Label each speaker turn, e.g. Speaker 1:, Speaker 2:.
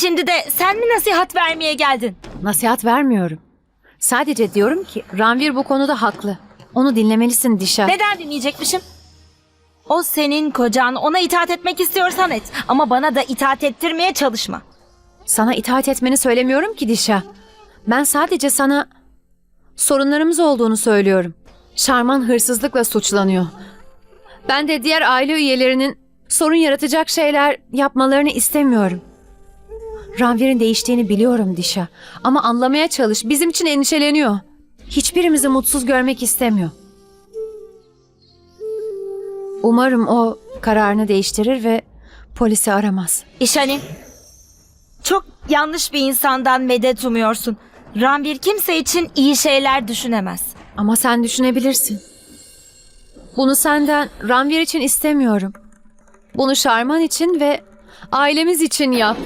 Speaker 1: Şimdi de sen mi nasihat vermeye geldin?
Speaker 2: Nasihat vermiyorum. Sadece diyorum ki Ranvir bu konuda haklı. Onu dinlemelisin Dişa.
Speaker 1: Neden dinleyecekmişim? O senin kocan. Ona itaat etmek istiyorsan et. Ama bana da itaat ettirmeye çalışma.
Speaker 2: Sana itaat etmeni söylemiyorum ki Dişa. Ben sadece sana sorunlarımız olduğunu söylüyorum. Şarman hırsızlıkla suçlanıyor. Ben de diğer aile üyelerinin sorun yaratacak şeyler yapmalarını istemiyorum. Ranvir'in değiştiğini biliyorum Dişa. Ama anlamaya çalış. Bizim için endişeleniyor. Hiçbirimizi mutsuz görmek istemiyor. Umarım o kararını değiştirir ve polisi aramaz.
Speaker 1: İşani. Çok yanlış bir insandan medet umuyorsun. Ranbir kimse için iyi şeyler düşünemez.
Speaker 2: Ama sen düşünebilirsin. Bunu senden Ranvir için istemiyorum. Bunu Şarman için ve ailemiz için yap.